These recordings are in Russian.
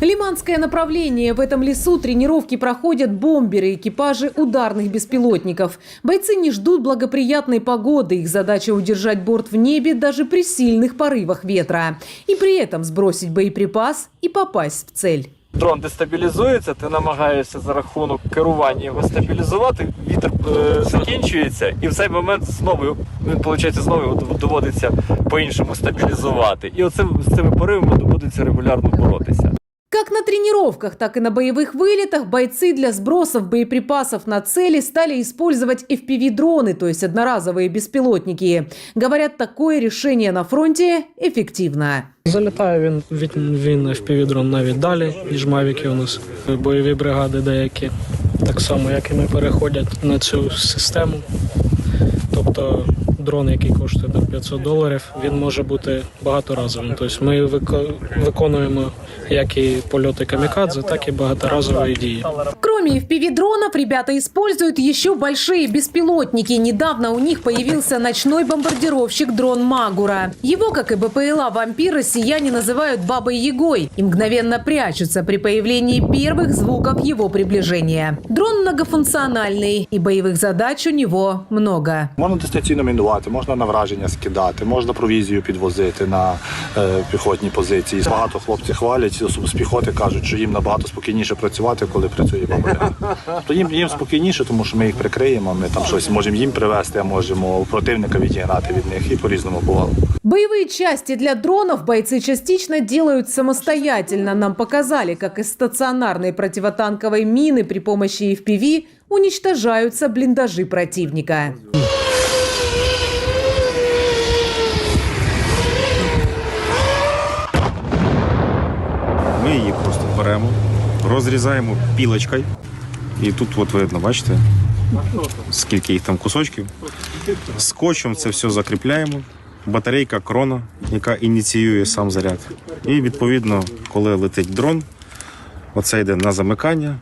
Лиманское направление. В этом лесу тренировки проходят бомберы, экипажи ударных беспилотников. Бойцы не ждут благоприятной погоды. Их задача удержать борт в небе даже при сильных порывах ветра. И при этом сбросить боеприпас и попасть в цель. Дрон дестабілізується, ти намагаєшся за рахунок керування його стабілізувати, вітер е, закінчується, і в цей момент знову він виходить, знову його доводиться по-іншому стабілізувати. І оцим з цими поривами доводиться регулярно боротися. Как на тренировках, так и на боевых вылетах бойцы для сбросов боеприпасов на цели стали использовать FPV-дроны, то есть одноразовые беспилотники. Говорят, такое решение на фронте эффективно. Залітає він від він FPV-дрон навіть далі, ніж мавіки у нас. Бойові бригади деякі, так само, як і ми переходять на цю систему. Тобто дрон, який коштує там 500 доларів, він може бути багаторазовим. Тобто ми вико- виконуємо як і польоти камікадзе, так і багаторазові дії. Кроме FPV-дронов, ребята используют еще большие беспилотники. Недавно у них появился ночной бомбардировщик дрон Магура. Его, как и БПЛА «Вампир», россияне называют «бабой Ягой» и мгновенно прячутся при появлении первых звуков его приближения. Дрон многофункциональный, и боевых задач у него много. Можна дистанційно мінувати, можна на враження скидати, можна провізію підвозити на е, піхотні позиції. Багато хлопців хвалять, особливо з піхоти кажуть, що їм набагато спокійніше працювати, коли працює бабуля. То їм, їм спокійніше, тому що ми їх прикриємо. Ми там щось можемо їм привезти, а можемо противника відігнати від них і по-різному бувало. Боевые части для дронов бойцы частично делают самостоятельно. Нам показали, как из стационарной противотанковой мины при помощи FPV уничтожаются блиндажи противника. Ми її просто беремо, розрізаємо пілочкою. І тут, от видно, бачите, скільки їх там кусочків. Скотчем це все закріпляємо. Батарейка крона, яка ініціює сам заряд. І відповідно, коли летить дрон, оце йде на замикання,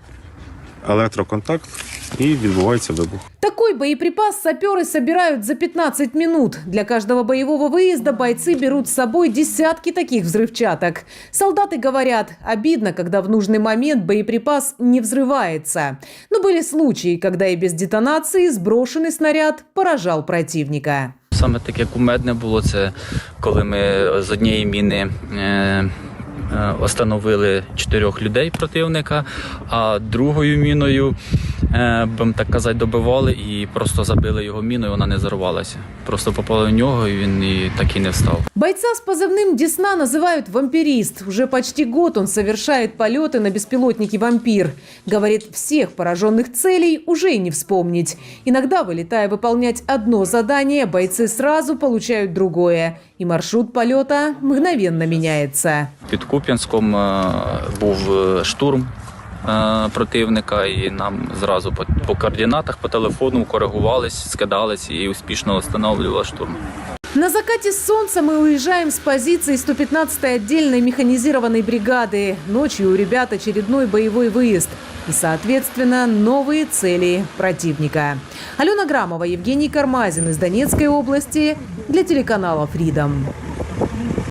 електроконтакт і відбувається вибух. Такой боеприпас саперы собирают за 15 минут. Для каждого боевого выезда бойцы берут с собой десятки таких взрывчаток. Солдаты говорят, обидно, когда в нужный момент боеприпас не взрывается. Но были случаи, когда и без детонации сброшенный снаряд поражал противника. Саме таке кумедне було це, коли ми з однієї міни е, е, остановили чотирьох людей противника, а другою міною, е, будемо так казати, добивали і просто забили його міною, вона не зарвалася. Просто попали в нього, і він і так і не встав. Бойца с позывным «Десна» называют «вампирист». Уже почти год он совершает полеты на беспилотнике «Вампир». Говорит, всех пораженных целей уже и не вспомнить. Иногда, вылетая выполнять одно задание, бойцы сразу получают другое. И маршрут полета мгновенно меняется. Під Куп'янськом е, був е, штурм е, противника, і нам зразу по, по координатах по телефону коригувались, скидались і успішно встановлювали штурм. На закате солнца мы уезжаем с позиции 115-й отдельной механизированной бригады. Ночью у ребят очередной боевой выезд. И, соответственно, новые цели противника. Алена Грамова, Евгений Кармазин из Донецкой области для телеканала «Фридом».